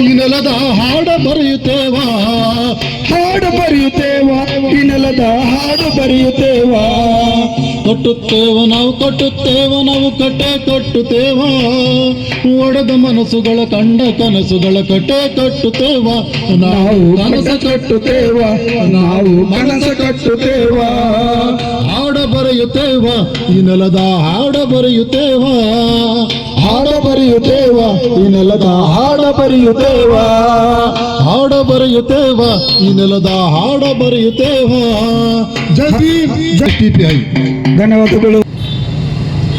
ಈ ನೆಲದ ಹಾಡ ಬರೆಯುತ್ತೇವ? ಹಾಡು ಬರೆಯುತ್ತೇವ? ಈ ನೆಲದ ಹಾಡು ಬರೆಯುತ್ತೇವ? ಕಟ್ಟುತ್ತೇವ ನಾವು ಕಟ್ಟುತ್ತೇವ ನಾವು, ಕಟ್ಟೆ ಕಟ್ಟುತ್ತೇವ ಒಡೆದ ಮನಸ್ಸುಗಳ ಕಂಡ ಕನಸುಗಳ ಕಟ್ಟೆ ಕಟ್ಟುತ್ತೇವ ನಾವು ಕನಸ ಕಟ್ಟುತ್ತೇವೆ ಕಟ್ಟುತ್ತೇವ? ನಾವು ಕನಸ ಕಟ್ಟುತ್ತೇವ? ಹಾಡ ಬರೆಯುತ್ತೇವ? ಈ ನೆಲದ ಹಾಡ ಬರೆಯುತ್ತೇವ? ಹಾಡ ಬರೆಯುತ್ತೇವ ಈ ನೆಲದ ಹಾಡ ಬರೆಯುತ್ತೇವ. ಹಾಡ ಬರೆಯುತ್ತೇವ ಈ ನೆಲದ ಹಾಡ ಬರೆಯುತ್ತೇವ. ಜೈ ಭೀಮ್, ಜೈ ಟಿಪಿಐ ಧನ್ಯವಾದಗಳು.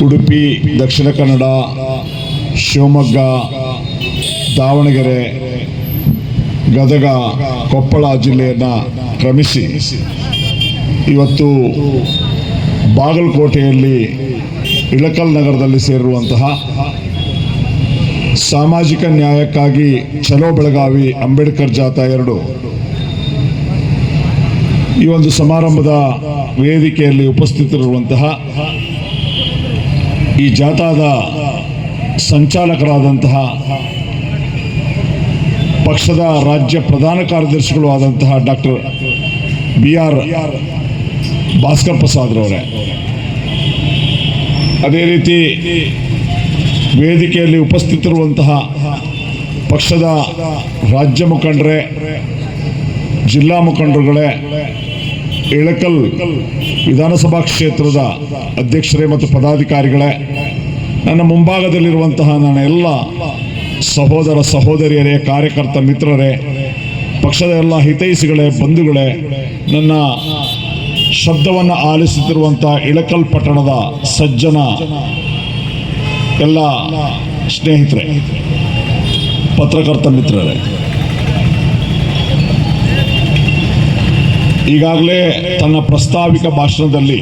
ಉಡುಪಿ ದಕ್ಷಿಣ ಕನ್ನಡ ಶಿವಮೊಗ್ಗ ದಾವಣಗೆರೆ ಗದಗ ಕೊಪ್ಪಳ ಜಿಲ್ಲೆಯನ್ನು ಕ್ರಮಿಸಿ ಇವತ್ತು ಬಾಗಲಕೋಟೆಯಲ್ಲಿ ಇಳಕಲ್ ನಗರದಲ್ಲಿ ಸೇರಿರುವಂತಹ ಸಾಮಾಜಿಕ ನ್ಯಾಯಕ್ಕಾಗಿ ಚಲೋ ಬೆಳಗಾವಿ ಅಂಬೇಡ್ಕರ್ ಜಾಥಾ ಎರಡು. ಈ ಒಂದು ಸಮಾರಂಭದ ವೇದಿಕೆಯಲ್ಲಿ ಉಪಸ್ಥಿತರಿರುವಂತಹ ಈ ಜಾಥಾದ ಸಂಚಾಲಕರಾದಂತಹ ಪಕ್ಷದ ರಾಜ್ಯ ಪ್ರಧಾನ ಕಾರ್ಯದರ್ಶಿಗಳು ಆದಂತಹ ಡಾಕ್ಟರ್ ಬಿ ಆರ್ ಭಾಸ್ಕರ್ ಪ್ರಸಾದ್ರವರೇ ಅದೇ ರೀತಿ ವೇದಿಕೆಯಲ್ಲಿ ಉಪಸ್ಥಿತಿರುವಂತಹ ಪಕ್ಷದ ರಾಜ್ಯ ಮುಖಂಡರೇ, ಜಿಲ್ಲಾ ಮುಖಂಡರುಗಳೇ, ಇಳಕಲ್ ವಿಧಾನಸಭಾ ಕ್ಷೇತ್ರದ ಅಧ್ಯಕ್ಷರೇ ಮತ್ತು ಪದಾಧಿಕಾರಿಗಳೇ, ನನ್ನ ಮುಂಭಾಗದಲ್ಲಿರುವಂತಹ ನನ್ನ ಎಲ್ಲ ಸಹೋದರ ಸಹೋದರಿಯರೇ, ಕಾರ್ಯಕರ್ತ ಮಿತ್ರರೇ, ಪಕ್ಷದ ಎಲ್ಲ ಹಿತೈಷಿಗಳೇ, ಬಂಧುಗಳೇ, ನನ್ನ ಶಬ್ದವನ್ನು ಆಲಿಸುತ್ತಿರುವಂಥ ಇಳಕಲ್ ಪಟ್ಟಣದ ಸಜ್ಜನ ಎಲ್ಲ ಸ್ನೇಹಿತರೆ, ಪತ್ರಕರ್ತ ಮಿತ್ರರೇ, ಈಗಾಗಲೇ ತನ್ನ ಪ್ರಸ್ತಾವಿಕ ಭಾಷಣದಲ್ಲಿ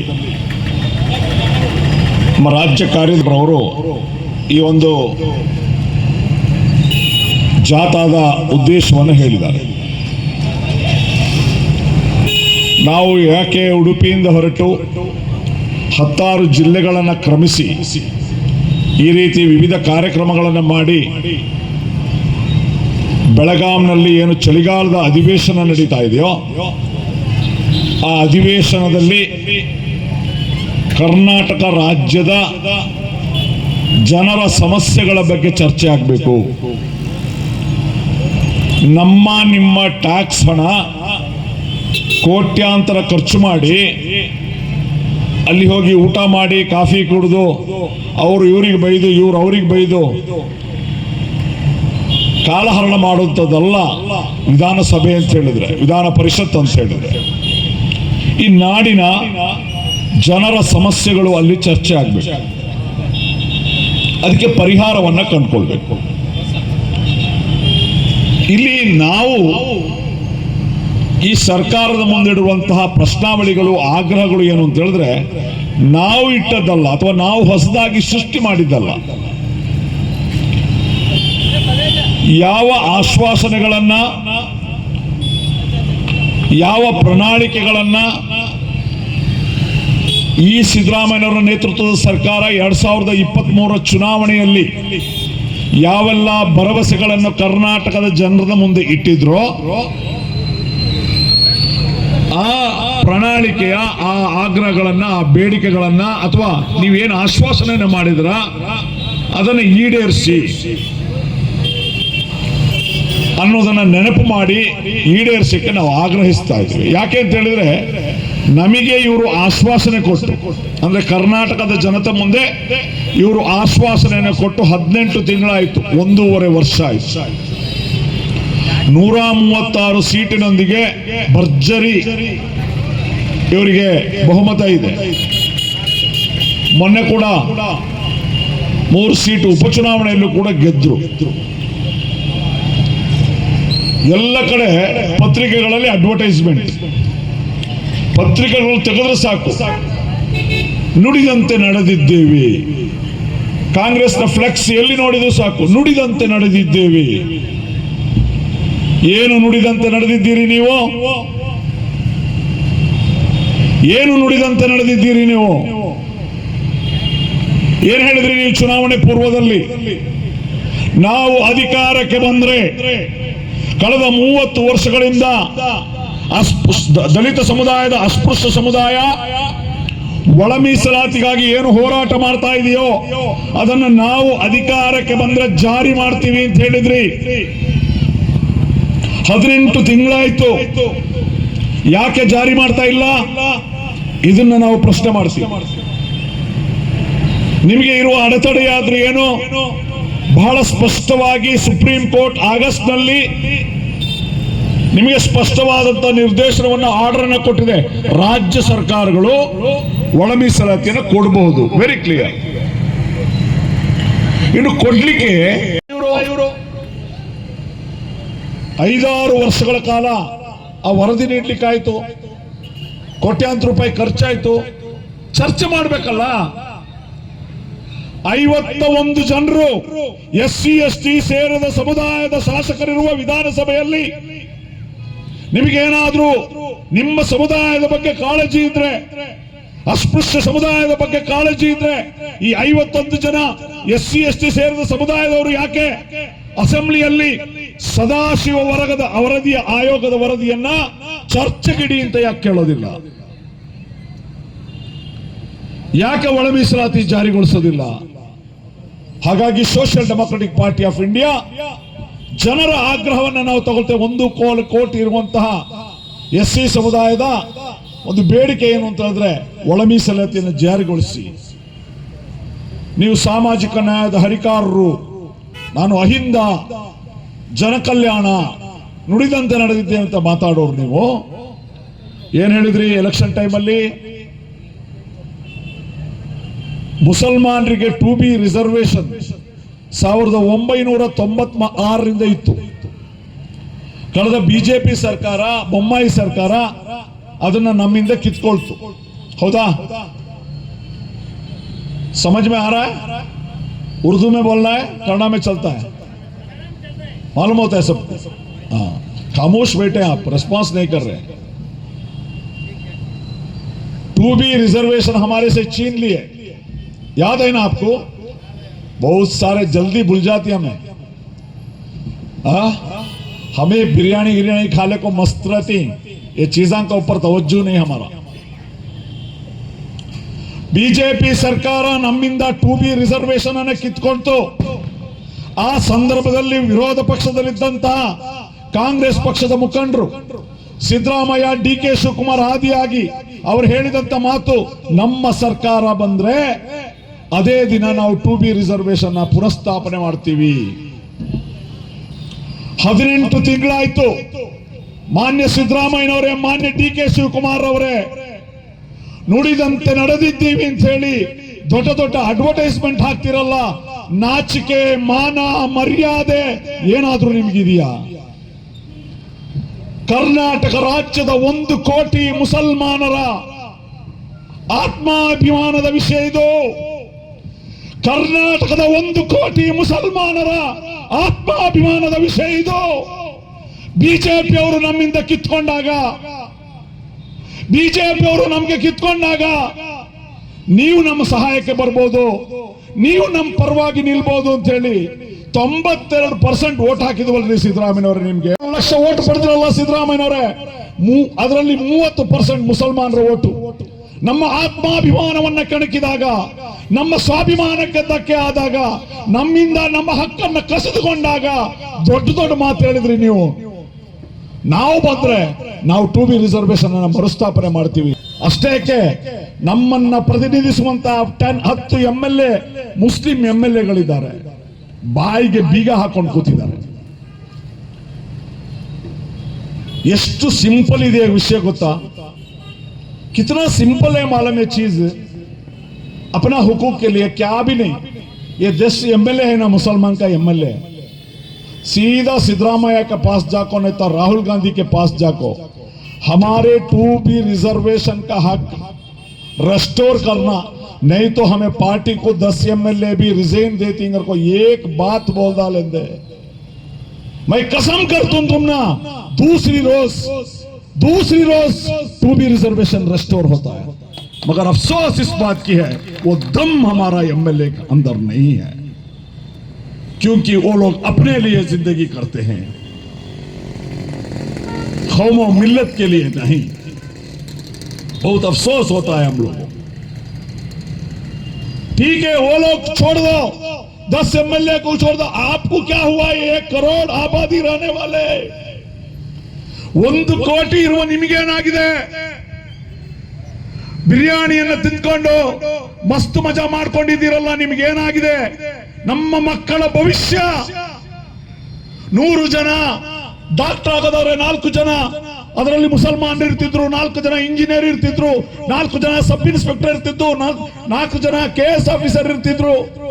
ನಮ್ಮ ರಾಜ್ಯ ಕಾರ್ಯದವರು ಈ ಒಂದು ಜಾಥಾದ ಉದ್ದೇಶವನ್ನು ಹೇಳಿದ್ದಾರೆ. ನಾವು ಯಾಕೆ ಉಡುಪಿಯಿಂದ ಹೊರಟು ಹತ್ತಾರು ಜಿಲ್ಲೆಗಳನ್ನು ಕ್ರಮಿಸಿ ಈ ರೀತಿ ವಿವಿಧ ಕಾರ್ಯಕ್ರಮಗಳನ್ನು ಮಾಡಿ ಬೆಳಗಾಂನಲ್ಲಿ ಏನು ಚಳಿಗಾಲದ ಅಧಿವೇಶನ ನಡೀತಾ ಇದೆಯೋ ಆ ಅಧಿವೇಶನದಲ್ಲಿ ಕರ್ನಾಟಕ ರಾಜ್ಯದ ಜನರ ಸಮಸ್ಯೆಗಳ ಬಗ್ಗೆ ಚರ್ಚೆ ಆಗಬೇಕು. ನಮ್ಮ ನಿಮ್ಮ ಟ್ಯಾಕ್ಸ್ ಹಣ ಕೋಟ್ಯಾಂತರ ಖರ್ಚು ಮಾಡಿ ಅಲ್ಲಿ ಹೋಗಿ ಊಟ ಮಾಡಿ ಕಾಫಿ ಕುಡಿದು ಅವರು ಇವ್ರಿಗೆ ಬೈದು, ಇವ್ರು ಅವ್ರಿಗೆ ಬೈದು ಕಾಲಹರಣ ಮಾಡುವಂಥದ್ದಲ್ಲ ವಿಧಾನಸಭೆ ಅಂತ ಹೇಳಿದ್ರೆ, ವಿಧಾನ ಪರಿಷತ್ ಅಂತ ಹೇಳಿದ್ರೆ. ಈ ನಾಡಿನ ಜನರ ಸಮಸ್ಯೆಗಳು ಅಲ್ಲಿ ಚರ್ಚೆ ಆಗಬೇಕು. ಅದಕ್ಕೆ ಪರಿಹಾರವನ್ನ ಕಂಡುಕೊಳ್ಬೇಕು. ಇಲ್ಲಿ ನಾವು ಈ ಸರ್ಕಾರದ ಮುಂದಿಡುವಂತಹ ಪ್ರಶ್ನಾವಳಿಗಳು, ಆಗ್ರಹಗಳು ಏನು ಅಂತ ಹೇಳಿದ್ರೆ, ನಾವು ಇಟ್ಟದ್ದಲ್ಲ, ಅಥವಾ ನಾವು ಹೊಸದಾಗಿ ಸೃಷ್ಟಿ ಮಾಡಿದ್ದಲ್ಲ. ಯಾವ ಆಶ್ವಾಸನೆಗಳನ್ನ, ಯಾವ ಪ್ರಣಾಳಿಕೆಗಳನ್ನ ಈ ಸಿದ್ದರಾಮಯ್ಯನವರ ನೇತೃತ್ವದ ಸರ್ಕಾರ ಎರಡ್ ಸಾವಿರದ ಇಪ್ಪತ್ತ್ ಮೂರರ ಚುನಾವಣೆಯಲ್ಲಿ ಯಾವೆಲ್ಲ ಭರವಸೆಗಳನ್ನು ಕರ್ನಾಟಕದ ಜನರ ಮುಂದೆ ಇಟ್ಟಿದ್ರೋ ಆ ಪ್ರಣಾಳಿಕೆಯ ಆ ಆಗ್ರಹಗಳನ್ನ, ಆ ಬೇಡಿಕೆಗಳನ್ನ ಅಥವಾ ನೀವೇನು ಆಶ್ವಾಸನೆಯನ್ನು ಮಾಡಿದ್ರ, ಅದನ್ನು ಈಡೇರಿಸಿ ಅನ್ನೋದನ್ನ ನೆನಪು ಮಾಡಿ ಈಡೇರಿಸಕ್ಕೆ ನಾವು ಆಗ್ರಹಿಸ್ತಾ ಇದ್ವಿ. ಯಾಕೆ ಅಂತ ಹೇಳಿದ್ರೆ, ನಮಗೆ ಇವರು ಆಶ್ವಾಸನೆ ಕೊಟ್ಟು, ಅಂದ್ರೆ ಕರ್ನಾಟಕದ ಜನತೆ ಮುಂದೆ ಇವರು ಆಶ್ವಾಸನೆಯನ್ನು ಕೊಟ್ಟು ಹದಿನೆಂಟು ತಿಂಗಳಾಯ್ತು, ಒಂದೂವರೆ ವರ್ಷ ಆಯ್ತು. ನೂರ ಮೂವತ್ತಾರು ಸೀಟಿನೊಂದಿಗೆ ಭರ್ಜರಿ ಇವರಿಗೆ ಬಹುಮತ ಇದೆ. ಮೊನ್ನೆ ಕೂಡ ಮೂರು ಸೀಟು ಉಪಚುನಾವಣೆಯಲ್ಲೂ ಕೂಡ ಗೆದ್ರು. ಎಲ್ಲ ಕಡೆ ಪತ್ರಿಕೆಗಳಲ್ಲಿ ಅಡ್ವರ್ಟೈಸ್ಮೆಂಟ್ ಪತ್ರಿಕೆಗಳು ತೆಗೆದ್ರೆ ಸಾಕು. ನುಡಿದಂತೆ ನಡೆದಿದ್ದೇವೆ. ಕಾಂಗ್ರೆಸ್ನ ಫ್ಲೆಕ್ಸ್ ಎಲ್ಲಿ ನೋಡಿದ್ರು ಸಾಕು. ನುಡಿದಂತೆ ನಡೆದಿದ್ದೇವೆ. ಏನು ನುಡಿದಂತೆ ನಡೆದಿದ್ದೀರಿ ನೀವು? ಏನು ನುಡಿದಂತೆ ನಡೆದಿದ್ದೀರಿ ನೀವು? ಏನ್ ಹೇಳಿದ್ರಿ ನೀವು ಚುನಾವಣೆ ಪೂರ್ವದಲ್ಲಿ? ನಾವು ಅಧಿಕಾರಕ್ಕೆ ಬಂದ್ರೆ ಕಳೆದ ಮೂವತ್ತು ವರ್ಷಗಳಿಂದ ದಲಿತ ಸಮುದಾಯದ ಅಸ್ಪೃಶ್ಯ ಸಮುದಾಯ ಒಳ ಮೀಸಲಾತಿಗಾಗಿ ಏನು ಹೋರಾಟ ಮಾಡ್ತಾ ಇದೆಯೋ ಅದನ್ನು ನಾವು ಅಧಿಕಾರಕ್ಕೆ ಬಂದ್ರೆ ಜಾರಿ ಮಾಡ್ತೀವಿ ಅಂತ ಹೇಳಿದ್ರಿ. ಹದಿನೆಂಟು ತಿಂಗಳಾಯ್ತು. ಯಾಕೆ ಜಾರಿ ಮಾಡ್ತಾ ಇಲ್ಲ? ಇದನ್ನ ನಾವು ಪ್ರಶ್ನೆ ಮಾಡ್ತೀವಿ. ನಿಮಗೆ ಇರುವ ಅಡೆತಡೆಯಾದ್ರೂ ಏನು? ಬಹಳ ಸ್ಪಷ್ಟವಾಗಿ ಸುಪ್ರೀಂ ಕೋರ್ಟ್ ಆಗಸ್ಟ್ನಲ್ಲಿ ನಿಮಗೆ ಸ್ಪಷ್ಟವಾದಂತಹ ನಿರ್ದೇಶನವನ್ನು ಆರ್ಡರ್ ಅನ್ನು ಕೊಟ್ಟಿದೆ. ರಾಜ್ಯ ಸರ್ಕಾರಗಳು ಒಳ ಮೀಸಲಾತಿಯನ್ನು ಕೊಡಬಹುದು ವೆರಿ ಕ್ಲಿಯರ್ ಇನ್ನು ಕೊಡ್ಲಿಕ್ಕೆ ಐದಾರು ವರ್ಷಗಳ ಕಾಲ ಆ ವರದಿ ನೀಡ್ಲಿಕ್ಕಾಯ್ತು. ಕೋಟ್ಯಾಂತರ ರೂಪಾಯಿ ಖರ್ಚಾಯ್ತು. ಚರ್ಚೆ ಮಾಡಬೇಕಲ್ಲ? ಐವತ್ತ ಒಂದು ಜನರು ಎಸ್ ಸಿ, ಎಸ್ ಟಿ ಸೇರಿದ ಸಮುದಾಯದ ಶಾಸಕರಿರುವ ವಿಧಾನಸಭೆಯಲ್ಲಿ ನಿಮಗೇನಾದ್ರೂ ನಿಮ್ಮ ಸಮುದಾಯದ ಬಗ್ಗೆ ಕಾಳಜಿ ಇದ್ರೆ, ಅಸ್ಪೃಶ್ಯ ಸಮುದಾಯದ ಬಗ್ಗೆ ಕಾಳಜಿ ಇದ್ರೆ ಈ ಐವತ್ತೊಂದು ಜನ ಎಸ್ ಸಿ, ಎಸ್ ಟಿ ಸೇರಿದ ಸಮುದಾಯದವರು ಯಾಕೆ ಅಸೆಂಬ್ಲಿಯಲ್ಲಿ ಸದಾಶಿವ ವರ್ಗದ ವರದಿಯ ಆಯೋಗದ ವರದಿಯನ್ನ ಚರ್ಚೆಗಿಡಿ ಅಂತ ಯಾಕೆ ಕೇಳೋದಿಲ್ಲ? ಯಾಕೆ ಒಳ ಮೀಸಲಾತಿ ಜಾರಿಗೊಳಿಸೋದಿಲ್ಲ? ಹಾಗಾಗಿ social democratic party of India ಜನರ ಆಗ್ರಹವನ್ನು ನಾವು ತಗೊಳ್ತೇವೆ. ಒಂದು ಕೋಲ್ ಕೋಟಿ ಇರುವಂತಹ ಎಸ್ ಸಿ ಸಮುದಾಯದ ಒಂದು ಬೇಡಿಕೆ ಏನು ಅಂತ ಹೇಳಿದ್ರೆ ಒಳ ಮೀಸಲಾತಿಯನ್ನು ಜಾರಿಗೊಳಿಸಿ. ನೀವು ಸಾಮಾಜಿಕ ನ್ಯಾಯದ ಹರಿಕಾರರು ನಾನು ಅಹಿಂದ, ಜನಕಲ್ಯಾಣ ನುಡಿದಂತೆ ನಡೆದಿದ್ದೆ ಅಂತ ಮಾತಾಡೋರು ನೀವು. ಏನ್ ಹೇಳಿದ್ರಿ ಎಲೆಕ್ಷನ್ ಟೈಮಲ್ಲಿ ಮುಸಲ್ಮಾನರಿಗೆ ಟು ಬಿ ರಿಸರ್ವೇಶನ್ ಸಾವಿರದ ಒಂಬೈನೂರ ತೊಂಬತ್ ಆರರಿಂದ ಇತ್ತು. ಕಳೆದ ಬಿಜೆಪಿ ಸರ್ಕಾರ, ಬೊಮ್ಮಾಯಿ ಸರ್ಕಾರ ಅದನ್ನ ನಮ್ಮಿಂದ ಕಿತ್ಕೊಳ್ತು. ಹೌದಾ? ಸಮಜ್ ಮೇ ಆರ उर्दू में बोलना है, कन्नड़ा में चलता है। मालूम होता है सबको हाँ खामोश बैठे आप रिस्पॉन्स नहीं कर रहे। टू बी रिजर्वेशन हमारे से छीन लिए। याद है ना आपको? बहुत सारे जल्दी भूल जाती हमें। हाँ? हमें बिरयानी गिरयानी खाने को मस्त रहती ये चीज़ों का ऊपर तवज्जो नहीं हमारा। ಬಿಜೆಪಿ ಸರ್ಕಾರ ನಮ್ಮಿಂದ ಟು ಬಿ ರಿಸರ್ವೇಶನ್ ಅನ್ನ ಕಿತ್ಕೊಳ್ತು ಆ ಸಂದರ್ಭದಲ್ಲಿ ವಿರೋಧ ಪಕ್ಷದಲ್ಲಿದ್ದಂತಹ ಕಾಂಗ್ರೆಸ್ ಪಕ್ಷದ ಮುಖಂಡರು ಸಿದ್ದರಾಮಯ್ಯ, ಡಿ ಕೆ ಶಿವಕುಮಾರ್ ಆದಿಯಾಗಿ ಅವರು ಹೇಳಿದಂತ ಮಾತು, ನಮ್ಮ ಸರ್ಕಾರ ಬಂದ್ರೆ ಅದೇ ದಿನ ನಾವು ಟು ಬಿ ರಿಸರ್ವೇಶನ್ ಪುನಃಸ್ಥಾಪನೆ ಮಾಡ್ತೀವಿ. ಹದಿನೆಂಟು ತಿಂಗಳಾಯ್ತು. ಮಾನ್ಯ ಸಿದ್ದರಾಮಯ್ಯನವರೇ, ಮಾನ್ಯ ಡಿ ಕೆ ಶಿವಕುಮಾರ್ ಅವರೇ ನುಡಿದಂತೆ ನಡೆದಿದ್ದೀವಿ ಅಂತ ಹೇಳಿ ದೊಡ್ಡ ದೊಡ್ಡ ಅಡ್ವರ್ಟೈಸ್ಮೆಂಟ್ ಹಾಕ್ತಿರಲ್ಲ, ನಾಚಿಕೆ, ಮಾನ, ಮರ್ಯಾದೆ ಏನಾದ್ರೂ ನಿಮ್ಗಿದೆಯಾ? ಕರ್ನಾಟಕ ರಾಜ್ಯದ ಒಂದು ಕೋಟಿ ಮುಸಲ್ಮಾನರ ಆತ್ಮಾಭಿಮಾನದ ವಿಷಯ ಇದು. ಕರ್ನಾಟಕದ ಒಂದು ಕೋಟಿ ಮುಸಲ್ಮಾನರ ಆತ್ಮಾಭಿಮಾನದ ವಿಷಯ ಇದು. ಬಿಜೆಪಿ ಅವರು ನಮ್ಮಿಂದ ಕಿತ್ಕೊಂಡಾಗ ಬಿಜೆಪಿ ಅವರು ನಮ್ಗೆ ಕಿತ್ಕೊಂಡಾಗ ನೀವು ನಮ್ಮ ಸಹಾಯಕ್ಕೆ ಬರ್ಬೋದು, ನೀವು ನಮ್ಮ ಪರವಾಗಿ ನಿಲ್ಬಹುದು ಅಂತ ಹೇಳಿ ತೊಂಬತ್ತೆರಡು ಪರ್ಸೆಂಟ್ ಓಟ್ ಹಾಕಿದ್ವಲ್ರಿ ನಿಮ್ಗೆ. ಒಂದು ಲಕ್ಷ ಓಟ್ ಪಡೆದ್ರಲ್ಲ ಸಿದ್ದರಾಮಯ್ಯನವರೇ? ಮೂ- ಅದರಲ್ಲಿ ಮೂವತ್ತು ಪರ್ಸೆಂಟ್ ಮುಸಲ್ಮಾನರ ಓಟು ನಮ್ಮ ಆತ್ಮಾಭಿಮಾನವನ್ನ ಕಣಕಿದಾಗ, ನಮ್ಮ ಸ್ವಾಭಿಮಾನಕ್ಕೆ ಧಕ್ಕೆ ಆದಾಗ, ನಮ್ಮಿಂದ ನಮ್ಮ ಹಕ್ಕನ್ನ ಕಸಿದುಕೊಂಡಾಗ ದೊಡ್ಡ ದೊಡ್ಡ ಮಾತು ಹೇಳಿದ್ರಿ ನೀವು. ನಾವು ಬಂದ್ರೆ ನಾವು ಟು ಬಿ ರಿಸರ್ವೇಶನ್ ಅನ್ನ ಮರುಸ್ಥಾಪನೆ ಮಾಡ್ತೀವಿ ಅಷ್ಟೇಕೆ ನಮ್ಮನ್ನ ಪ್ರತಿನಿಧಿಸುವಂತ ಟೆನ್ ಹತ್ತು M L A Muslim M L ಎಗಳಿದ್ದಾರೆ ಬಾಯಿಗೆ ಬೀಗ ಹಾಕೊಂಡು ಕೂತಿದ್ದಾರೆ ಎಷ್ಟು ಸಿಂಪಲ್ ಇದೆ ವಿಷಯ ಗೊತ್ತಾ कितना सिंपल है मालूम है चीज अपना हुकूक के लिए क्या भी नहीं ये देश एमएलए है ना मुसलमान का एमएलए सीधा सिद्धरामैया के पास जाको, नहीं तो राहुल गांधी के पास जाको। हमारे टू बी रिजर्वेशन का हक रेस्टोर करना, नहीं तो हमें पार्टी को दस एमएलए भी रिजाइन देती कोई एक बात बोल डालेंगे मैं कसम कर दूँ तुम ना दूसरी रोज दूसरी रोज टू बी रिजर्वेशन रेस्टोर होता है। मगर अफसोस इस बात की है, वो दम हमारा एमएलए के अंदर नहीं है। क्योंकि वो लोग अपने लिए जिंदगी करते हैं कौम और मिल्लत के लिए नहीं बहुत अफसोस होता है हम लोगों को ठीक है वो लोग छोड़ दो दस एमएलए को छोड़ दो आपको क्या हुआ ये एक करोड़ आबादी रहने वाले ಒಂದು ಕೋಟಿ ಇರುವ ನಿಮಗೇನಾಗಿದೆ ಬಿರಿಯಾನಿಯನ್ನು ತಿಂದ್ಕೊಂಡು ಮಸ್ತ್ ಮಜಾ ಮಾಡ್ಕೊಂಡಿದ್ದೀರಲ್ಲ ನಿಮಗೇನಾಗಿದೆ ನಮ್ಮ ಮಕ್ಕಳ ಭವಿಷ್ಯ. ನೂರು ಜನ ಡಾಕ್ಟರ್ ಆಗದವ್ರೆ, ನಾಲ್ಕು ಜನ. ಅದರಲ್ಲಿ ಮುಸಲ್ಮಾನ್ ಇರ್ತಿದ್ರು, ನಾಲ್ಕು ಜನ ಇಂಜಿನಿಯರ್ ಇರ್ತಿದ್ರು, ನಾಲ್ಕು ಜನ ಸಬ್ ಇನ್ಸ್ಪೆಕ್ಟರ್ ಇರ್ತಿದ್ರು, ನಾಲ್- ನಾಲ್ಕು ಜನ ಕೆ ಎಸ್ ಆಫೀಸರ್ ಇರ್ತಿದ್ರು.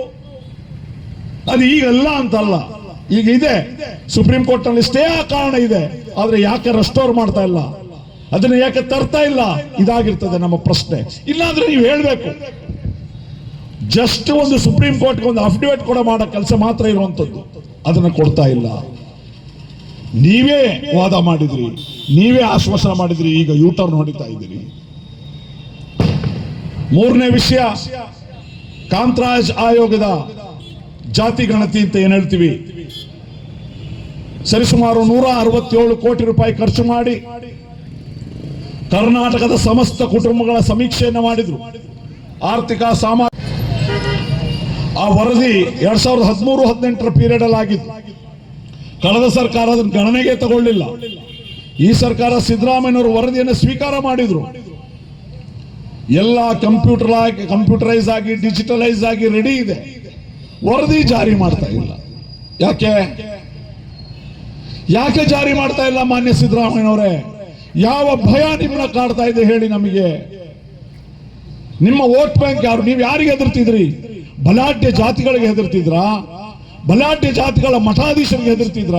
ಅದು ಈಗಲ್ಲ ಅಂತಲ್ಲ. ಈಗ ಇದೆ. ಸುಪ್ರೀಂ ಕೋರ್ಟ್ನಲ್ಲಿ ಸ್ಟೇ ಆ ಕಾರಣ ಇದೆ. ಆದ್ರೆ ಯಾಕೆ ರೆಸ್ಟೋರ್ ಮಾಡ್ತಾ ಇಲ್ಲ? ಅದನ್ನ ಯಾಕೆ ತರ್ತಾ ಇಲ್ಲ? ಇದಾಗಿರ್ತದೆ ನಮ್ಮ ಪ್ರಶ್ನೆ. ಇಲ್ಲಾಂದ್ರೆ ನೀವು ಹೇಳ್ಬೇಕು. ಜಸ್ಟ್ ಒಂದು ಸುಪ್ರೀಂ ಕೋರ್ಟ್ಗೆ ಒಂದು ಅಫಿಡವಿಟ್ ಕೂಡ ಮಾಡೋ ಕೆಲಸ ಮಾತ್ರ ಇರುವಂಥದ್ದು. ಅದನ್ನ ಕೊಡ್ತಾ ಇಲ್ಲ. ನೀವೇ ವಾದ ಮಾಡಿದ್ರಿ. ನೀವೇ ಆಶ್ವಾಸನ ಮಾಡಿದ್ರಿ. ಈಗ ಯೂಟರ್ನ್ ಹೊಡಿತಾ ಇದ್ದೀರಿ. ಮೂರನೇ ವಿಷಯ, ಕಾಂತರಾಜ್ ಆಯೋಗದ ಜಾತಿ ಗಣತಿ ಅಂತ ಏನ್ ಹೇಳ್ತೀವಿ? ಸರಿಸುಮಾರು ನೂರ ಅರವತ್ತೇಳು ಕೋಟಿ ರೂಪಾಯಿ ಖರ್ಚು ಮಾಡಿ ಕರ್ನಾಟಕದ ಸಮಸ್ತ ಕುಟುಂಬಗಳ ಸಮೀಕ್ಷೆಯನ್ನು ಮಾಡಿದ್ರು. ಆರ್ಥಿಕ, ಸಾಮಾಜಿಕ ಆ ವರದಿ ಎರಡ್ ಸಾವಿರದ ಹದಿಮೂರು ಹದಿನೆಂಟರ ಪೀರಿಯಡ್ ಅಲ್ಲಿ ಆಗಿತ್ತು. ಕಳೆದ ಸರ್ಕಾರ ಅದನ್ನು ಗಣನೆಗೆ ತಗೊಳ್ಳಿಲ್ಲ. ಈ ಸರ್ಕಾರ ಸಿದ್ದರಾಮಯ್ಯನವರು ವರದಿಯನ್ನು ಸ್ವೀಕಾರ ಮಾಡಿದ್ರು. ಎಲ್ಲ ಕಂಪ್ಯೂಟರ್ ಆಗಿ ಕಂಪ್ಯೂಟರೈಸ್ ಆಗಿ ಡಿಜಿಟಲೈಸ್ ಆಗಿ ರೆಡಿ ಇದೆ. ವರದಿ ಜಾರಿ ಮಾಡ್ತಾ ಇಲ್ಲ. ಯಾಕೆ? ಯಾಕೆ ಜಾರಿ ಮಾಡ್ತಾ ಇಲ್ಲ ಮಾನ್ಯ ಸಿದ್ದರಾಮಯ್ಯನವರೇ? ಯಾವ ಭಯ ನಿಮ್ಮನ್ನ ಕಾಡ್ತಾ ಇದೆ ಹೇಳಿ ನಮಗೆ. ನಿಮ್ಮ ವೋಟ್ ಬ್ಯಾಂಕ್ ಯಾರು? ನೀವು ಯಾರಿಗೆ ಹೆದರ್ತಿದ್ರಿ ಬಲಾಢ್ಯ ಜಾತಿಗಳಿಗೆ ಹೆದರ್ತಿದ್ರ? ಬಲಾಢ್ಯ ಜಾತಿಗಳ ಮಠಾಧೀಶರಿಗೆ ಹೆದರ್ತಿದ್ರ?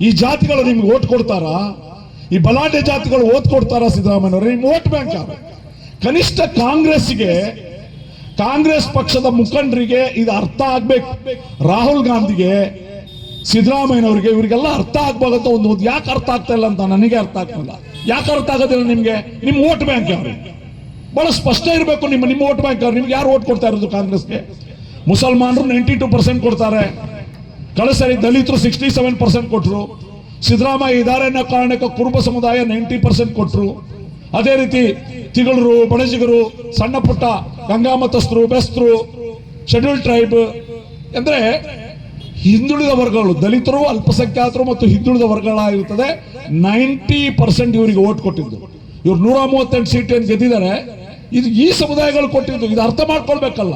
ಈ ಜಾತಿಗಳು ನಿಮ್ಗೆ ಓಟ್ ಕೊಡ್ತಾರ? ಈ ಬಲಾಢ್ಯ ಜಾತಿಗಳು ಓಟ್ ಕೊಡ್ತಾರಾ ಸಿದ್ದರಾಮಯ್ಯನವರೇ ನಿಮ್ ಓಟ್ ಬ್ಯಾಂಕ್ ಕನಿಷ್ಠ ಕಾಂಗ್ರೆಸ್ಗೆ ಕಾಂಗ್ರೆಸ್ ಪಕ್ಷದ ಮುಖಂಡರಿಗೆ ಇದು ಅರ್ಥ ಆಗ್ಬೇಕು. ರಾಹುಲ್ ಗಾಂಧಿಗೆ ಸಿದ್ದರಾಮಯ್ಯನವರಿಗೆ ಇವರಿಗೆಲ್ಲ ಅರ್ಥ ಆಗ್ಬಾಗತ್ತ ಒಂದು ಯಾಕೆ ಅರ್ಥ ಆಗ್ತಾ ಇಲ್ಲ ಅಂತ ನನಗೆ ಅರ್ಥ ಆಗ್ತಿಲ್ಲ. ಯಾಕೆ ಅರ್ಥ ಆಗೋದಿಲ್ಲ ನಿಮ್ಗೆ? ನಿಮ್ ವೋಟ್ ಬ್ಯಾಂಕ್ ಯಾರು? ಬಹಳ ಸ್ಪಷ್ಟ ಇರಬೇಕು ನಿಮ್ಮ ನಿಮ್ಮ ಓಟ್ ಬ್ಯಾಂಕ್ ನಿಮ್ಗೆ ಯಾರು ಓಟ್ ಕೊಡ್ತಾ ಇರೋದು ಕಾಂಗ್ರೆಸ್ಗೆ? ಮುಸಲ್ಮಾನರು ನೈಂಟಿ ಟೂ ಪರ್ಸೆಂಟ್ ಕೊಡ್ತಾರೆ. ಕಳೆದ ಸರಿ ದಲಿತರು ಸಿಕ್ಸ್ಟಿ ಸೆವೆನ್ ಪರ್ಸೆಂಟ್ ಕೊಟ್ಟರು ಸಿದ್ದರಾಮಯ್ಯ ಇದಾರೆ ಅನ್ನೋ ಕಾರಣಕ್ಕೆ ಕುರುಬ ಸಮುದಾಯ ನೈಂಟಿ ಪರ್ಸೆಂಟ್ ಕೊಟ್ಟರು ಅದೇ ರೀತಿ ತಿಗಳರು, ಬಣಜಿಗರು, ಸಣ್ಣ ಪುಟ್ಟ ಗಂಗಾಮತಸ್ಥರು ಬೆಸ್ತರು, ಶೆಡ್ಯೂಲ್ ಟ್ರೈಬ್ ಅಂದರೆ ಹಿಂದುಳಿದ ವರ್ಗಗಳು, ದಲಿತರು, ಅಲ್ಪಸಂಖ್ಯಾತರು ಮತ್ತು ಹಿಂದುಳಿದ ವರ್ಗಗಳಾಗಿರುತ್ತದೆ ನೈಂಟಿ ಪರ್ಸೆಂಟ್ ಇವರಿಗೆ ಓಟ್ ಕೊಟ್ಟಿದ್ದು. ಇವ್ರು ನೂರ ಮೂವತ್ತೆಂಟು ಸೀಟ್ ಏನು ಗೆದ್ದಿದ್ದಾರೆ? ಇದು ಈ ಸಮುದಾಯಗಳು ಕೊಟ್ಟಿದ್ದು. ಇದು ಅರ್ಥ ಮಾಡ್ಕೊಳ್ಬೇಕಲ್ಲ.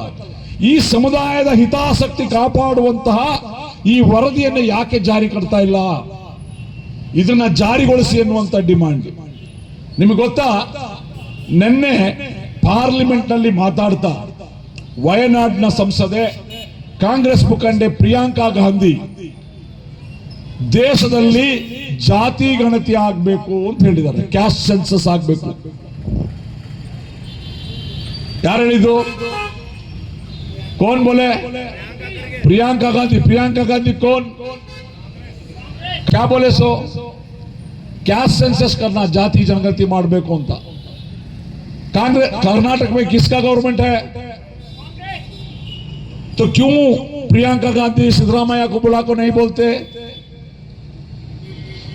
ಈ ಸಮುದಾಯದ ಹಿತಾಸಕ್ತಿ ಕಾಪಾಡುವಂತಹ ಈ ವರದಿಯನ್ನು ಯಾಕೆ ಜಾರಿ ಕಟ್ತಾ ಇಲ್ಲ? ಇದನ್ನ ಜಾರಿಗೊಳಿಸಿ ಎನ್ನುವಂತ ಡಿಮಾಂಡ್. ನಿಮಗೆ ಗೊತ್ತಾ? ನಿನ್ನೆ ಪಾರ್ಲಿಮೆಂಟ್ನಲ್ಲಿ ಮಾತಾಡ್ತಾ ವಯನಾಡ್ನ ಸಂಸದೆ, ಕಾಂಗ್ರೆಸ್ ಮುಖಂಡೆ ಪ್ರಿಯಾಂಕಾ ಗಾಂಧಿ, ದೇಶದಲ್ಲಿ ಜಾತಿ ಗಣತಿ ಆಗ್ಬೇಕು ಅಂತ ಹೇಳಿದ್ದಾರೆ. ಕ್ಯಾಸ್ಟ್ ಸೆನ್ಸಸ್ ಆಗ್ಬೇಕು. ಯಾರು ಹೇಳಿದ್ದು ಕೋನ್ ಬೋಲೆ ಪ್ರಿಯಾಂಕಾ ಗಾಂಧಿ ಪ್ರಿಯಾಂಕಾ ಗಾಂಧಿ कौन क्या बोले सो ಕ್ಯಾಸ್ಟ್ सेंसस करना जाति जनगणति ಮಾಡಬೇಕು ಅಂತ कांग्रेस कर्नाटक में किसका गवर्नमेंट है तो क्यों प्रियंका गांधी सिद्धरामैया को बुला को नहीं बोलते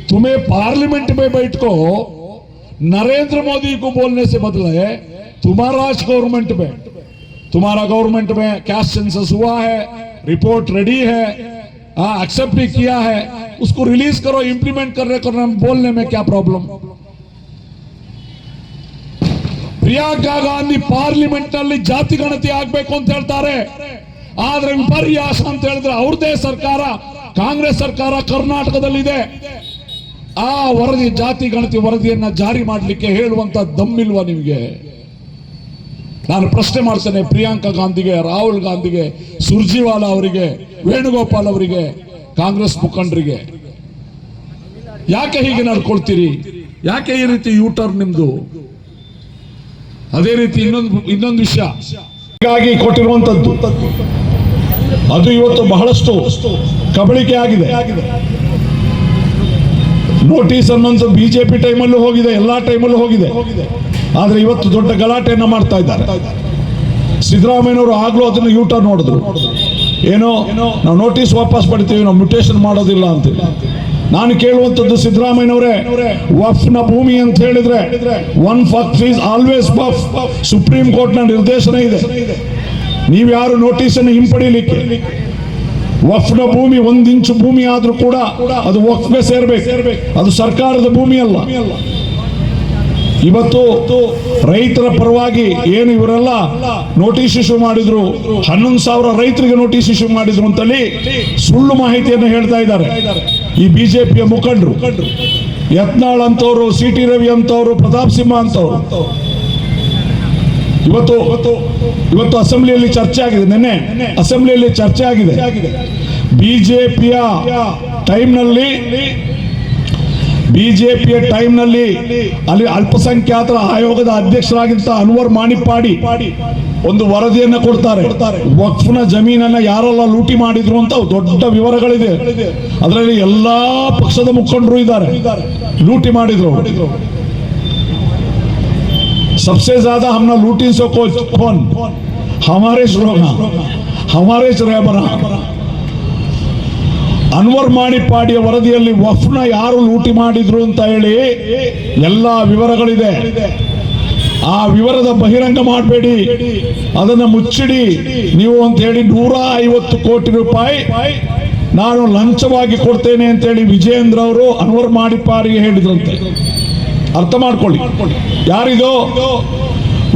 तुम्हें पार्लियामेंट में बैठ को नरेंद्र मोदी को बोलने से बदले तुम्हारा आज गवर्नमेंट में तुम्हारा गवर्नमेंट में कैश सेंसस हुआ है रिपोर्ट रेडी है एक्सेप्ट भी किया है उसको रिलीज करो इंप्लीमेंट करने करने बोलने में क्या प्रॉब्लम ಪ್ರಿಯಾಂಕಾ ಗಾಂಧಿ ಪಾರ್ಲಿಮೆಂಟ್ ನಲ್ಲಿ ಜಾತಿ ಗಣತಿ ಆಗ್ಬೇಕು ಅಂತ ಹೇಳ್ತಾರೆ ಆದ್ರೆ ವಿಪರ್ಯಾಸ ಅಂತ ಹೇಳಿದ್ರೆ ಅವ್ರದೇ ಸರ್ಕಾರ ಕಾಂಗ್ರೆಸ್ ಸರ್ಕಾರ ಕರ್ನಾಟಕದಲ್ಲಿದೆ ಆ ವರದಿ ಜಾತಿ ಗಣತಿ ವರದಿಯನ್ನ ಜಾರಿ ಮಾಡಲಿಕ್ಕೆ ಹೇಳುವಂತ ದಮ್ಮಿಲ್ವಾ ನಿಮಗೆ ನಾನು ಪ್ರಶ್ನೆ ಮಾಡ್ತೇನೆ ಪ್ರಿಯಾಂಕಾ ಗಾಂಧಿಗೆ, ರಾಹುಲ್ ಗಾಂಧಿಗೆ, ಸುರ್ಜಿವಾಲಾ ಅವರಿಗೆ, ವೇಣುಗೋಪಾಲ್ ಅವರಿಗೆ, ಕಾಂಗ್ರೆಸ್ ಮುಖಂಡರಿಗೆ. ಯಾಕೆ ಹೀಗೆ ನಡ್ಕೊಳ್ತೀರಿ? ಯಾಕೆ ಈ ರೀತಿ ಯೂಟರ್ ನಿಮ್ದು? ಅದೇ ರೀತಿ ಇನ್ನೊಂದು ಇನ್ನೊಂದು ವಿಷಯ. ಹೀಗಾಗಿ ಕೊಟ್ಟಿರುವಂತದ್ದು, ಅದು ಇವತ್ತು ಬಹಳಷ್ಟು ಕಬಳಿಕೆ ಆಗಿದೆ. ನೋಟಿಸ್ ಅನ್ನೊಂದು ಬಿಜೆಪಿ ಟೈಮಲ್ಲೂ ಹೋಗಿದೆ, ಎಲ್ಲಾ ಟೈಮಲ್ಲೂ ಹೋಗಿದೆ. ಆದ್ರೆ ಇವತ್ತು ದೊಡ್ಡ ಗಲಾಟೆಯನ್ನ ಮಾಡ್ತಾ ಇದ್ದಾರೆ. ಸಿದ್ದರಾಮಯ್ಯನವರು ಆಗ್ಲೂ ಅದನ್ನು ಯೂಟ ನೋಡಿದ್ರು. ಏನೋ ನಾವು ನೋಟಿಸ್ ವಾಪಸ್ ಪಡಿತೀವಿ, ನಾವು ಮ್ಯೂಟೇಷನ್ ಮಾಡೋದಿಲ್ಲ ಅಂತ. ನಾನು ಕೇಳುವಂಥದ್ದು ಸಿದ್ದರಾಮಯ್ಯನವರೇ, ವಫ್ನ ಭೂಮಿ ಅಂತ ಹೇಳಿದ್ರೆ ಒನ್ ಫಕ್ ಈಸ್ ಆಲ್ವೇಸ್ ವಫ್ ಸುಪ್ರೀಂ ಕೋರ್ಟ್ನ ನಿರ್ದೇಶನ ಇದೆ. ನೀವು ಯಾರು ನೋಟಿಸನ್ನು ಹಿಂಪಡೀಲಿಕ್ಕೆ? ವಫ್ನ ಭೂಮಿ ಒಂದಿಂಚು ಭೂಮಿ ಆದ್ರೂ ಕೂಡ ಅದು ವಫ್ಗೆ ಸೇರ್ಬೇಕು. ಅದು ಸರ್ಕಾರದ ಭೂಮಿ ಅಲ್ಲ. ಇವತ್ತು ರೈತರ ಪರವಾಗಿ ಏನು ಇವರೆಲ್ಲ ನೋಟಿಸ್ ಇಶ್ಯೂ ಮಾಡಿದ್ರು, ಹನ್ನೊಂದು ಸಾವಿರ ರೈತರಿಗೆ ನೋಟಿಸ್ ಇಶ್ಯೂ ಮಾಡಿದ್ರು ಅಂತಲ್ಲಿ ಸುಳ್ಳು ಮಾಹಿತಿಯನ್ನು ಹೇಳ್ತಾ ಇದ್ದಾರೆ. ಈ ಬಿಜೆಪಿಯ ಮುಖಂಡರು, ಯತ್ನಾಳ್ ಅಂತವರು ಸಿ ಟಿ ರವಿ ಅಂತವರು, ಪ್ರತಾಪ್ ಸಿಂಹ ಅಂತವರು. ಇವತ್ತು ಇವತ್ತು ಅಸೆಂಬ್ಲಿಯಲ್ಲಿ ಚರ್ಚೆ ಆಗಿದೆ. ನಿನ್ನೆ ಅಸೆಂಬ್ಲಿಯಲ್ಲಿ ಚರ್ಚೆ ಆಗಿದೆ. ಬಿಜೆಪಿಯ ಟೈಮ್ನಲ್ಲಿ ಬಿಜೆಪಿಯ ಟೈಮ್ನಲ್ಲಿ ಅಲ್ಲಿ ಅಲ್ಪಸಂಖ್ಯಾತರ ಆಯೋಗದ ಅಧ್ಯಕ್ಷರಾಗಿದ್ದ ಅನ್ವರ್ ಮಾಣಿಪ್ಪಾಡಿ ಒಂದು ವರದಿಯನ್ನ ಕೊಡ್ತಾರೆ ವಕ್ಫ್ನ ಜಮೀನನ್ನ ಯಾರೆಲ್ಲ ಲೂಟಿ ಮಾಡಿದ್ರು ಅಂತ ದೊಡ್ಡ ವಿವರಗಳಿದೆ ಅದರಲ್ಲಿ ಎಲ್ಲಾ ಪಕ್ಷದ ಮುಖಂಡರು ಇದ್ದಾರೆ ಲೂಟಿ ಮಾಡಿದ್ರು सबसे ज्यादा हमने लूटी सो को कौन हमारे श्लोक हमारे ಶ್ರೇಬರ ಅನ್ವರ್ ಮಾಣಿಪಾಡಿಯ ವರದಿಯಲ್ಲಿ ವಫ್ನ ಯಾರು ಲೂಟಿ ಮಾಡಿದ್ರು ಅಂತ ಹೇಳಿ ಎಲ್ಲ ವಿವರಗಳಿದೆ. ಆ ವಿವರದ ಬಹಿರಂಗ ಮಾಡಬೇಡಿ. ಅದನ್ನ ಮುಚ್ಚಿಡಿ. ನೀವು ಅಂತ ಹೇಳಿ ನೂರ ಐವತ್ತು ಕೋಟಿ ರೂಪಾಯಿ ನಾನು ಲಂಚವಾಗಿ ಕೊಡ್ತೇನೆ ಅಂತ ಹೇಳಿ ವಿಜಯೇಂದ್ರ ಅವರು ಅನ್ವರ್ ಮಾಡಿಪಾರಿಗೆ ಹೇಳಿದ್ರಂತೆ. ಅರ್ಥ ಮಾಡ್ಕೊಳ್ಳಿ. ಯಾರಿದು?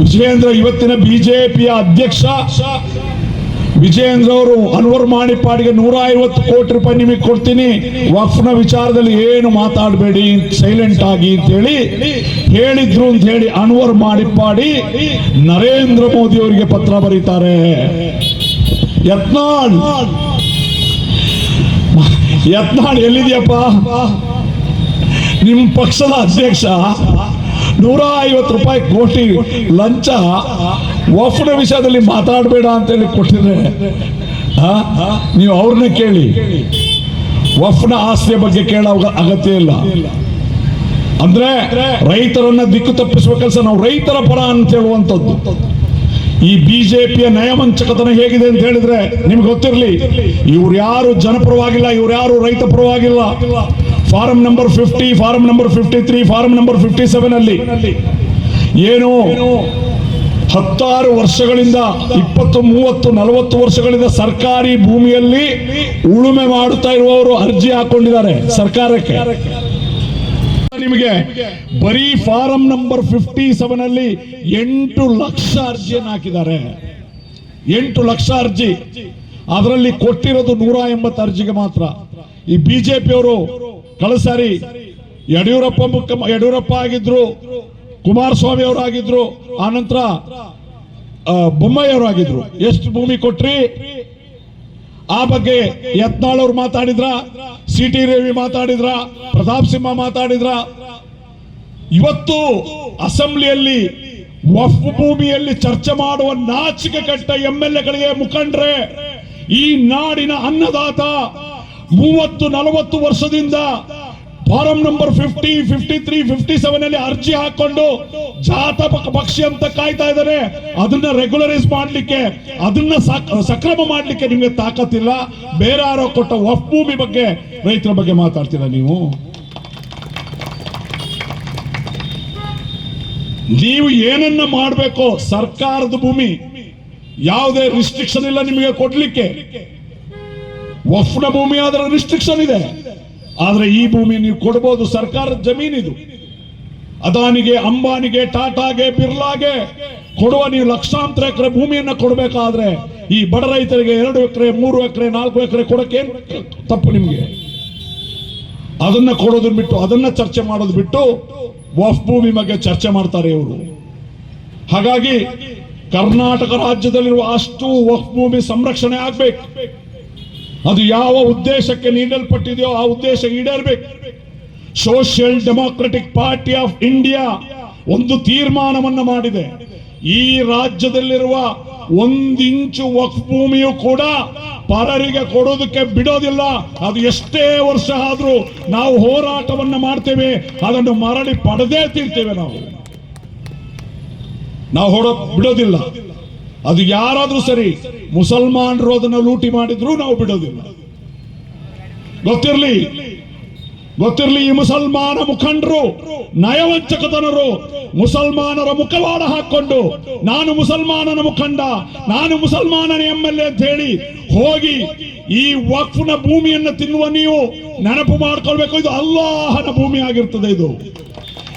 ವಿಜಯೇಂದ್ರ ಇವತ್ತಿನ ಬಿಜೆಪಿಯ ಅಧ್ಯಕ್ಷ ವಿಜಯೇಂದ್ರ ಅವರು ಅನ್ವರ್ ಮಾಣಿಪಾಡಿಗೆ ನೂರ ಐವತ್ತು ಕೋಟಿ ರೂಪಾಯಿ ನಿಮಗೆ ಕೊಡ್ತೀನಿ. ವಫ್ನ ವಿಚಾರದಲ್ಲಿ ಏನು ಮಾತಾಡಬೇಡಿ ಸೈಲೆಂಟ್ ಆಗಿ ಅಂತ ಹೇಳಿ ಹೇಳಿದ್ರು ಅಂತ ಹೇಳಿ ಅನ್ವರ್ ಮಾಣಿಪಾಡಿ ನರೇಂದ್ರ ಮೋದಿ ಅವರಿಗೆ ಪತ್ರ ಬರೀತಾರೆ. ಯತ್ನಾಳ್. ಯತ್ನಾಳ್ ಎಲ್ಲಿದೆಯಪ್ಪ? ನಿಮ್ಮ ಪಕ್ಷದ ಅಧ್ಯಕ್ಷ. ನೂರ ಐವತ್ತು ರೂಪಾಯಿ ಕೋಟಿ ಲಂಚ ವಫ್ನ ವಿಷಯದಲ್ಲಿ ಮಾತಾಡಬೇಡ ಅಂತೇಳಿ ಕೊಟ್ಟಿದ್ರೆ? ನೀವು ಅವ್ರನ್ನ ಕೇಳಿ. ವಫ್ನ ಆಸ್ತಿಯ ಬಗ್ಗೆ ಕೇಳೋ ಅಗ- ಅಗತ್ಯ ಇಲ್ಲ. ಅಂದ್ರೆ ರೈತರನ್ನ ದಿಕ್ಕು ತಪ್ಪಿಸುವ ಕೆಲಸ ನಾವು ರೈತರ ಪರ ಅಂತ ಹೇಳುವಂಥದ್ದು. ಈ ಬಿಜೆಪಿಯ ನಯಮಂಚಕತನ ಹೇಗಿದೆ ಅಂತ ಹೇಳಿದ್ರೆ ನಿಮ್ಗೆ ಗೊತ್ತಿರಲಿ, ಇವ್ರು ಯಾರು ಜನಪರವಾಗಿಲ್ಲ, ಇವ್ರು ಯಾರು ರೈತ ಪರವಾಗಿಲ್ಲ. Form number fifty form number fifty three form number fifty seven ಅಲ್ಲಿ ಏನು ಹತ್ತಾರು ವರ್ಷಗಳಿಂದ ಇಪ್ಪತ್ತು, ಮೂವತ್ತು, ನಲವತ್ತು ವರ್ಷಗಳಿಂದ ಸರ್ಕಾರಿ ಭೂಮಿಯಲ್ಲಿ ಉಳುಮೆ ಮಾಡುತ್ತಾ ಇರುವವರು ಅರ್ಜಿ ಹಾಕೊಂಡಿದ್ದಾರೆ ಸರ್ಕಾರಕ್ಕೆ. ನಿಮಗೆ ಬರೀ ಫಾರಂ ನಂಬರ್ ಫಿಫ್ಟಿ ಸೆವೆನ್ ಅಲ್ಲಿ ಎಂಟು ಲಕ್ಷ ಅರ್ಜಿಯನ್ನು ಹಾಕಿದ್ದಾರೆ. ಎಂಟು ಲಕ್ಷ ಅರ್ಜಿ. ಅದರಲ್ಲಿ ಕೊಟ್ಟಿರೋದು ನೂರ ಎಂಬತ್ತು ಅರ್ಜಿಗೆ ಮಾತ್ರ. ಈ ಬಿಜೆಪಿಯವರು ಕಳಸಾರಿ ಯಡಿಯೂರಪ್ಪ ಮುಖ್ಯ ಯಡಿಯೂರಪ್ಪ ಆಗಿದ್ರು ಕುಮಾರಸ್ವಾಮಿ ಅವರು ಆಗಿದ್ರು ಆನಂತರ ಆ, ಬೊಮ್ಮಾಯಿ ಅವರು ಆಗಿದ್ರು. ಎಷ್ಟು ಭೂಮಿ ಕೊಟ್ರಿ? ಆ ಬಗ್ಗೆ ಯತ್ನಾಳ್ ಅವ್ರು ಮಾತಾಡಿದ್ರ? ಸಿ ಟಿ ರವಿ ಮಾತಾಡಿದ್ರ? ಪ್ರತಾಪ್ ಸಿಂಹ ಮಾತಾಡಿದ್ರ? ಇವತ್ತು ಅಸೆಂಬ್ಲಿಯಲ್ಲಿ ವಫ್ ಭೂಮಿಯಲ್ಲಿ ಚರ್ಚೆ ಮಾಡುವ ನಾಚಿಕೆ ಕಟ್ಟ ಎಂ ಎಲ್ ಎಗಳಿಗೆ ಮುಖಂಡ್ರೆ ಈ ನಾಡಿನ ಅನ್ನದಾತ ಮೂವತ್ತು ನಲವತ್ತು ವರ್ಷದಿಂದ form number fifty fifty three fifty seven ಅಲ್ಲಿ ಅರ್ಜಿ ಹಾಕೊಂಡು ಜಾತ ಪಕ- ಪಕ್ಷಿ ಅಂತ ಕಾಯ್ತಾ ಇದ್ದಾರೆ. ಅದನ್ನ ರೆಗ್ಯುಲರೈಸ್ ಮಾಡ್ಲಿಕ್ಕೆ, ಅದನ್ನ ಸಕ್- ಸಕ್ರಮ ಮಾಡ್ಲಿಕ್ಕೆ ನಿಮ್ಗೆ ತಾಕತ್ತಿಲ್ಲ. ಬೇರೆ ಯಾರೋ ಕೊಟ್ಟ ಒಫ್ ಭೂಮಿ ಬಗ್ಗೆ ರೈತರ ಬಗ್ಗೆ ಮಾತಾಡ್ತೀರಾ ನೀವು? ನೀವು ಏನನ್ನ ಮಾಡಬೇಕು ಸರ್ಕಾರದ ಭೂಮಿ, ಯಾವುದೇ ರಿಸ್ಟ್ರಿಕ್ಷನ್ ಇಲ್ಲ ನಿಮಗೆ ಕೊಡ್ಲಿಕ್ಕೆ. ವಫ್ನ ಭೂಮಿ ಆದ್ರೆ ರಿಸ್ಟ್ರಿಕ್ಷನ್ ಇದೆ. ಆದ್ರೆ ಈ ಭೂಮಿ ನೀವು ಕೊಡಬಹುದು ಸರ್ಕಾರದ ಜಮೀನಿದು ಅದಾನಿಗೆ, ಅಂಬಾನಿಗೆ, ಟಾಟಾಗೆ, ಬಿರ್ಲಾಗೆ ಕೊಡುವ ನೀವು ಲಕ್ಷಾಂತರ ಎಕರೆ ಭೂಮಿಯನ್ನ ಕೊಡಬೇಕಾದ್ರೆ ಈ ಬಡ ರೈತರಿಗೆ ಎರಡು ಎಕರೆ, ಮೂರು ಎಕರೆ, ನಾಲ್ಕು ಎಕರೆ ಕೊಡಕ್ಕೆ ತಪ್ಪು ನಿಮ್ಗೆ? ಅದನ್ನ ಕೊಡೋದನ್ನ ಬಿಟ್ಟು, ಅದನ್ನ ಚರ್ಚೆ ಮಾಡೋದು ಬಿಟ್ಟು ವಫ್ ಭೂಮಿ ಬಗ್ಗೆ ಚರ್ಚೆ ಮಾಡ್ತಾರೆ ಇವರು. ಹಾಗಾಗಿ ಕರ್ನಾಟಕ ರಾಜ್ಯದಲ್ಲಿರುವ ಅಷ್ಟು ವಫ್ ಭೂಮಿ ಸಂರಕ್ಷಣೆ ಆಗ್ಬೇಕು. ಅದು ಯಾವ ಉದ್ದೇಶಕ್ಕೆ ನೀಡಲ್ಪಟ್ಟಿದೆಯೋ ಆ ಉದ್ದೇಶ ಈಡೇರ್ಬೇಕು. Social democratic party of India ಒಂದು ತೀರ್ಮಾನವನ್ನು ಮಾಡಿದೆ. ಈ ರಾಜ್ಯದಲ್ಲಿರುವ ಒಂದಿಂಚು ವಕ್ ಭೂಮಿಯು ಕೂಡ ಪರರಿಗೆ ಕೊಡೋದಕ್ಕೆ ಬಿಡೋದಿಲ್ಲ. ಅದು ಎಷ್ಟೇ ವರ್ಷ ಆದ್ರೂ ನಾವು ಹೋರಾಟವನ್ನ ಮಾಡ್ತೇವೆ. ಅದನ್ನು ಮರಳಿ ಪಡೆದೇ ತೀರ್ತೇವೆ ನಾವು. ನಾವು ಹೊಡ ಬಿಡೋದಿಲ್ಲ. ಅದು ಯಾರಾದ್ರೂ ಸರಿ ಮುಸಲ್ಮಾನರು ಅದನ್ನ ಲೂಟಿ ಮಾಡಿದ್ರು, ನಾವು ಬಿಡೋದಿಲ್ಲ. ಗೊತ್ತಿರ್ಲಿ? ಗೊತ್ತಿರ್ಲಿ, ಈ ಮುಸಲ್ಮಾನ ಮುಖಂಡರು, ನಯವಂಚಕತನರು, ಮುಸಲ್ಮಾನರ ಮುಖವಾಡ ಹಾಕೊಂಡು ನಾನು ಮುಸಲ್ಮಾನನ ಮುಖಂಡ, ನಾನು ಮುಸಲ್ಮಾನನ ಎಂ ಎಲ್ ಎ ಅಂತ ಹೇಳಿ ಹೋಗಿ ಈ ವಕ್ಫ್ನ ಭೂಮಿಯನ್ನು ತಿನ್ನುವ ನೀವು ನೆನಪು ಮಾಡ್ಕೊಳ್ಬೇಕು. ಇದು ಅಲ್ಲಾಹನ ಭೂಮಿ ಆಗಿರ್ತದೆ ಇದು.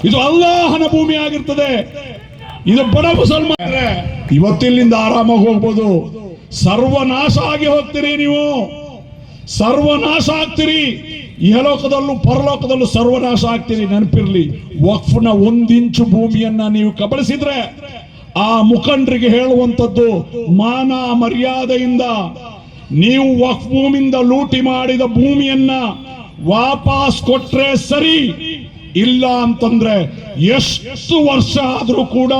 ಇದು ಅಲ್ಲಾಹನ ಭೂಮಿ ಆಗಿರ್ತದೆ ಇದು ಬಡ ಮುಸಲ್ಮಾನ ಇವತ್ತಿಲ್ಲಿಂದ ಆರಾಮಾಗಿ ಹೋಗ್ಬೋದು. ಸರ್ವನಾಶ ಆಗಿ ಹೋಗ್ತೀರಿ ನೀವು. ಸರ್ವನಾಶ ಆಗ್ತೀರಿ. ಈ ಲೋಕದಲ್ಲೂ ಪರಲೋಕದಲ್ಲೂ ಸರ್ವನಾಶ ಆಗ್ತೀರಿ, ನೆನಪಿರ್ಲಿ. ವಕ್ಫ್ನ ಒಂದಿಂಚು ಭೂಮಿಯನ್ನ ನೀವು ಕಬಳಿಸಿದ್ರೆ, ಆ ಮುಖಂಡರಿಗೆ ಹೇಳುವಂತದ್ದು ಮಾನ ಮರ್ಯಾದೆಯಿಂದ ನೀವು ವಕ್ಫ್ ಭೂಮಿಯಿಂದ ಲೂಟಿ ಮಾಡಿದ ಭೂಮಿಯನ್ನ ವಾಪಸ್ ಕೊಟ್ರೆ ಸರಿ. ಇಲ್ಲ ಅಂತಂದ್ರೆ ಎಷ್ಟು ವರ್ಷ ಆದ್ರೂ ಕೂಡ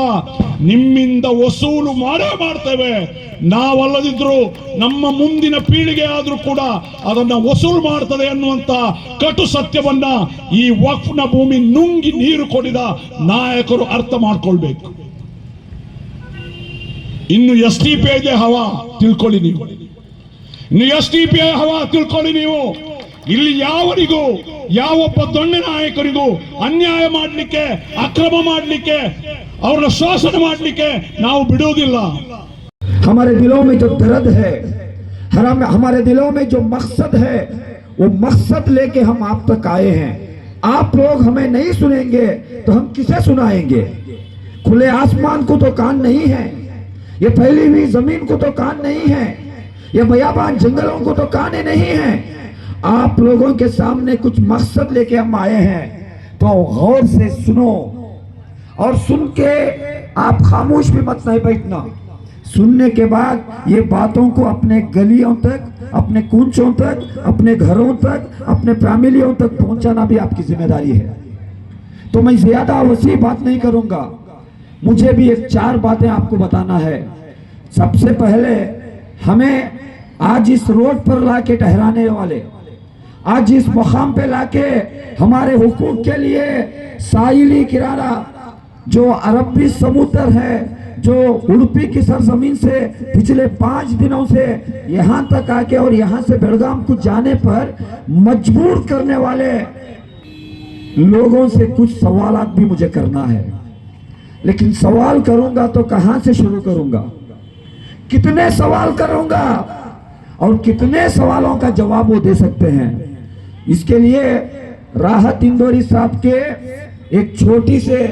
ನಿಮ್ಮಿಂದ ವಸೂಲು ಮಾಡೇ ಮಾಡ್ತೇವೆ. ನಾವಲ್ಲದಿದ್ರು ನಮ್ಮ ಮುಂದಿನ ಪೀಳಿಗೆ ಆದ್ರೂ ಕೂಡ ಅದನ್ನ ವಸೂಲು ಮಾಡ್ತದೆ ಅನ್ನುವಂತ ಕಟು ಸತ್ಯವನ್ನ ಈ ವಕ್ಫ್ನ ಭೂಮಿ ನುಂಗಿ ನೀರು ಕೊಡಿದ ನಾಯಕರು ಅರ್ಥ ಮಾಡ್ಕೊಳ್ಬೇಕು. ಇನ್ನು ಎಸ್ ಟಿ ಪಿ ಹವಾ ತಿಳ್ಕೊಳ್ಳಿ ನೀವು. ಇನ್ನು ಎಸ್ ಟಿ ಪಿ ಹವಾ ತಿಳ್ಕೊಳ್ಳಿ ನೀವು. ಇಲ್ಲಿ ಯಾವರಿಗೂ ಯಾವೊಬ್ಬ ದೊಡ್ಡ ನಾಯಕರಿಗೂ ಅನ್ಯಾಯ ಮಾಡಲಿಕ್ಕೆ ಅಕ್ರಮ ಮಾಡಲಿಕ್ಕೆ ಅವ್ರನ್ನ ಶೋಷಣ ಮಾಡಲಿಕ್ಕೆ ನಾವು ಬಿಡುವುದಿಲ್ಲ हमारे दिलों में जो दर्द है हराम हमारे दिलों में जो मकसद है वो मकसद लेके हम आप तक आए हैं आप लोग हमें नहीं सुनेंगे तो हम किसे सुनाएंगे खुले आसमान को तो कान नहीं है ये फैली हुई जमीन को तो कान नहीं है ये बयाबान जंगलों को तो कान ही नहीं है आप लोगों के सामने कुछ मकसद लेके हम आए हैं तो गौर से सुनो। और सुन के आप खामोश भी मत नहीं बैठना। सुनने के बाद ये बातों को अपने गलियों तक, अपने कुंचों तक, अपने घरों तक, अपने फैमिलियों तक पहुंचाना भी आपकी ज़िम्मेदारी है। तो मैं ज़्यादा वसी बात नहीं करूँगा। मुझे भी एक चार बातें आपको बताना है। सबसे पहले, हमें आज इस रोड पर लाके ठहराने वाले आज इस मुकाम पे लाके हमारे हुकूक के लिए साहिली किनारा जो अरबी समुद्र है, जो उड़पी की सरजमीन से पिछले पाँच दिनों से यहाँ तक आके और यहाँ से बेड़गाम को जाने पर मजबूर करने वाले लोगों से कुछ सवाल भी मुझे करना है। लेकिन सवाल करूँगा तो कहाँ से शुरू करूँगा? कितने सवाल करूँगा? और कितने सवालों का जवाब वो दे सकते हैं? इसके लिए राहत इंदौरी साहब के एक छोटी से